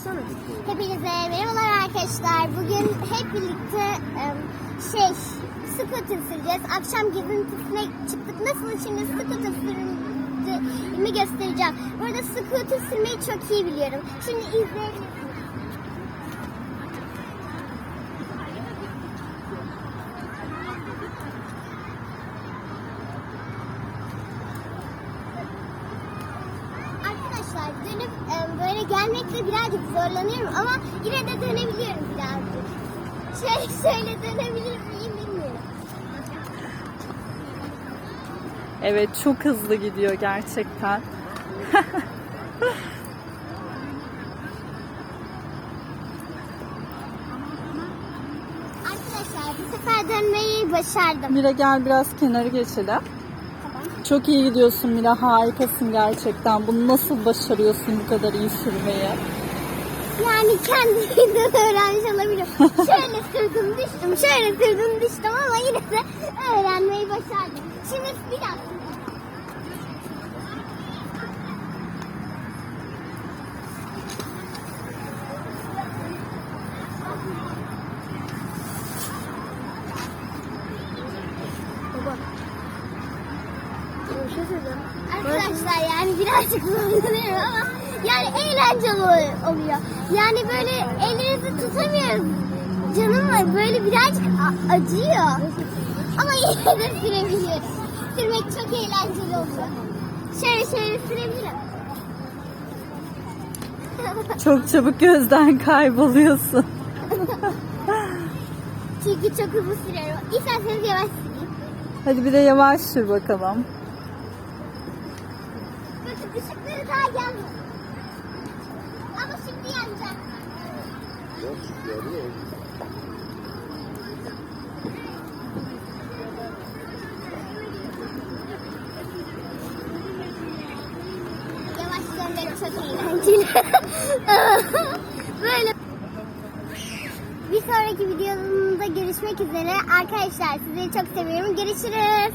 Baksana. Hepinize merhabalar arkadaşlar. Bugün hep birlikte şey scooter süreceğiz. Akşam gezintisine çıktık. Nasıl şimdi scooter sürümü göstereceğim. Bu arada scooter sürmeyi çok iyi biliyorum. Şimdi izleyebilirsiniz. Gelmekte birazcık zorlanıyorum ama yine de dönebiliyorum birazcık. Şöyle şöyle dönebilir miyim bilmiyorum. Evet çok hızlı gidiyor gerçekten. Arkadaşlar bu sefer dönmeyi başardım. Mira gel biraz kenara geçelim. Çok iyi gidiyorsun Mira harikasın gerçekten. Bunu nasıl başarıyorsun bu kadar iyi sürmeyi? Yani kendimden öğrenmiş olabilirim. Şöyle sürdüm düştüm, şöyle sürdüm düştüm ama yine de öğrenmeyi başardım. Şimdi bir Arkadaşlar yani birazcık zorlanıyorum ama yani eğlenceli ol- oluyor. Yani böyle elinizi tutamıyoruz. Canım var böyle birazcık acıyor. Ama yine de sürebiliyoruz. Sürmek çok eğlenceli oluyor. Şöyle şöyle sürebilirim. Çok çabuk gözden kayboluyorsun. Çünkü çok hızlı sürüyorum. İsterseniz yavaş süreyim. Hadi bir de yavaş sür bakalım. Bakın ışıkları daha yanmıyor. Ama şimdi yanacak. Yavaş dönmek çok eğlenceli. Böyle. Bir sonraki videomda görüşmek üzere. Arkadaşlar sizleri çok seviyorum. Görüşürüz.